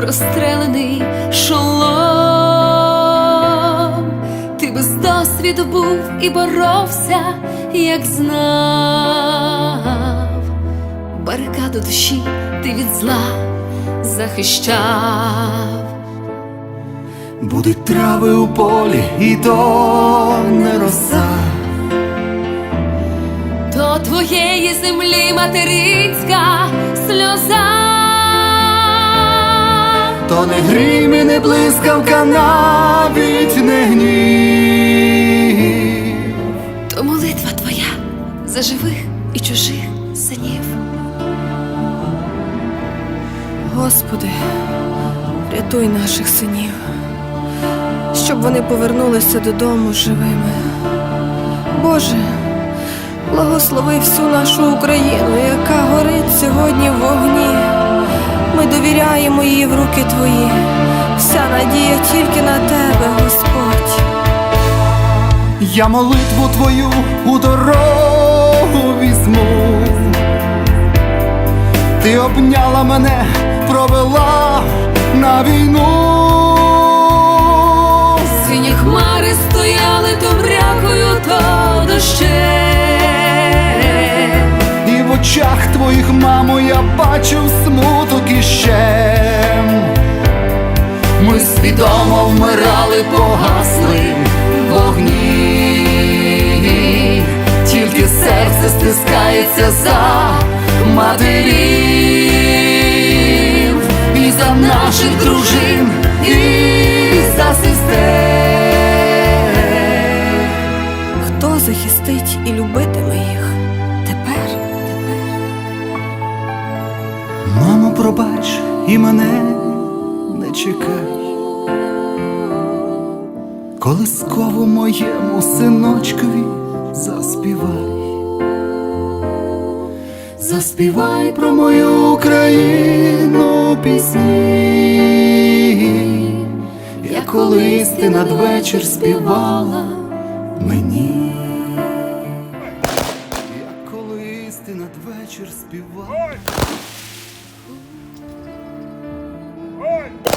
прострелений шолом. Ти без досвіду був і боровся, як знав. Барикаду душі ти від зла захищав. Будуть трави у полі, і то не роса. То твоєї землі материнська То не грім і не блискавка, навіть не гнів. То молитва твоя за живих і чужих синів. Господи, рятуй наших синів, щоб вони повернулися додому живими. Боже, благослови всю нашу Україну, яка горить сьогодні в вогні. Ми довіряємо її в руки Твої. Вся надія тільки на Тебе, Господь. Я молитву твою у дорогу візьму. Ти обняла мене, провела на війну. Сині хмари стояли то мрякою, то дощем. Очах твоїх, мамо, я бачив смуток і щем. Ми свідомо вмирали, погасли вогні, тільки серце стискається за матерів і за наших дружин, і за сестер. Хто захистить і любитиме їх пробач і мене не чекай. Колискову моєму синочкові заспівай. Заспівай про мою Україну пісні, як колись ти надвечір співала мені. Колись ти надвечір співала. Lord.